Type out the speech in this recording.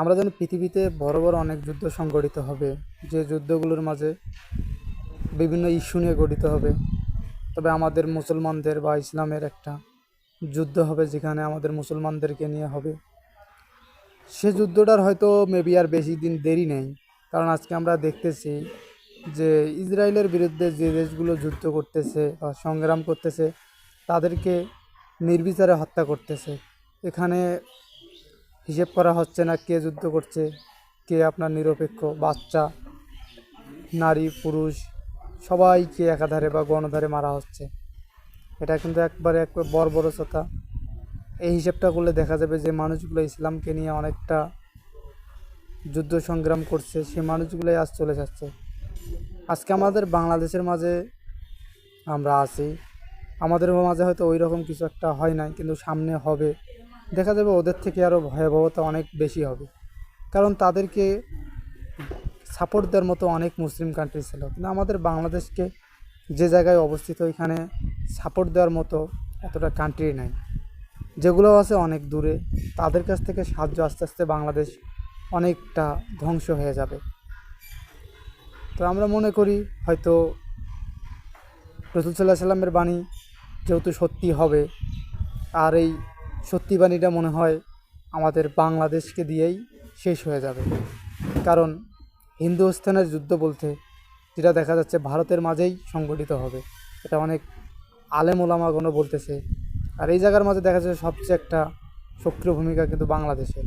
আমরা জানি পৃথিবীতে বড় বড় অনেক যুদ্ধ সংগঠিত হবে, যে যুদ্ধগুলোর মাঝে বিভিন্ন ইস্যু নিয়ে গঠিত হবে। তবে আমাদের মুসলমানদের বা ইসলামের একটা যুদ্ধ হবে যেখানে আমাদের মুসলমানদেরকে নিয়ে হবে। সে যুদ্ধটার হয়তো মেবি আর বেশি দিন দেরি নেই, কারণ আজকে আমরা দেখতেছি যে ইসরায়েলের বিরুদ্ধে যে দেশগুলো যুদ্ধ করতেছে বা সংগ্রাম করতেছে, তাদেরকে নির্বিচারে হত্যা করতেছে। এখানে হিসেব করা হচ্ছে না কে যুদ্ধ করছে, কে আপনার নিরপেক্ষ বাচ্চা, নারী, পুরুষ, সবাইকে একাধারে বা গণধারে মারা হচ্ছে। এটা কিন্তু একবারে এক বর্বরচতা। এই হিসেবটা করলে দেখা যাবে যে মানুষগুলো ইসলামকে নিয়ে অনেকটা যুদ্ধ সংগ্রাম করছে, সে মানুষগুলোই আজ চলে যাচ্ছে। আজকে আমাদের বাংলাদেশের মাঝে আমরা আছি। আমাদের মাঝে হয়তো ওই রকম কিছু একটা হয় নাই, কিন্তু সামনে হবে। দেখা যাবে ওদের থেকে আরও ভয়াবহতা অনেক বেশি হবে। কারণ তাদেরকে সাপোর্ট দেওয়ার মতো অনেক মুসলিম কান্ট্রি ছিল। কিন্তু আমাদের বাংলাদেশকে যে জায়গায় অবস্থিত, ওইখানে সাপোর্ট দেওয়ার মতো এতটা কান্ট্রি নাই। যেগুলো আছে অনেক দূরে। তাদের কাছ থেকে সাহায্য আস্তে আস্তে বাংলাদেশ অনেকটা ধ্বংস হয়ে যাবে। তো আমরা মনে করি, হয়তো রসুল সাল্লাহ সাল্লামের বাণী যেহেতু সত্যি হবে, আর এই সত্যি বাণীটা মনে হয় আমাদের বাংলাদেশকে দিয়েই শেষ হয়ে যাবে। কারণ হিন্দুস্থানের যুদ্ধ বলতে যেটা দেখা যাচ্ছে ভারতের মাঝেই সংগঠিত হবে, এটা অনেক আলেম ওলামাগণও বলতেছে। আর এই জায়গার মাঝে দেখা যাচ্ছে সবচেয়ে একটা সক্রিয় ভূমিকা কিন্তু বাংলাদেশের।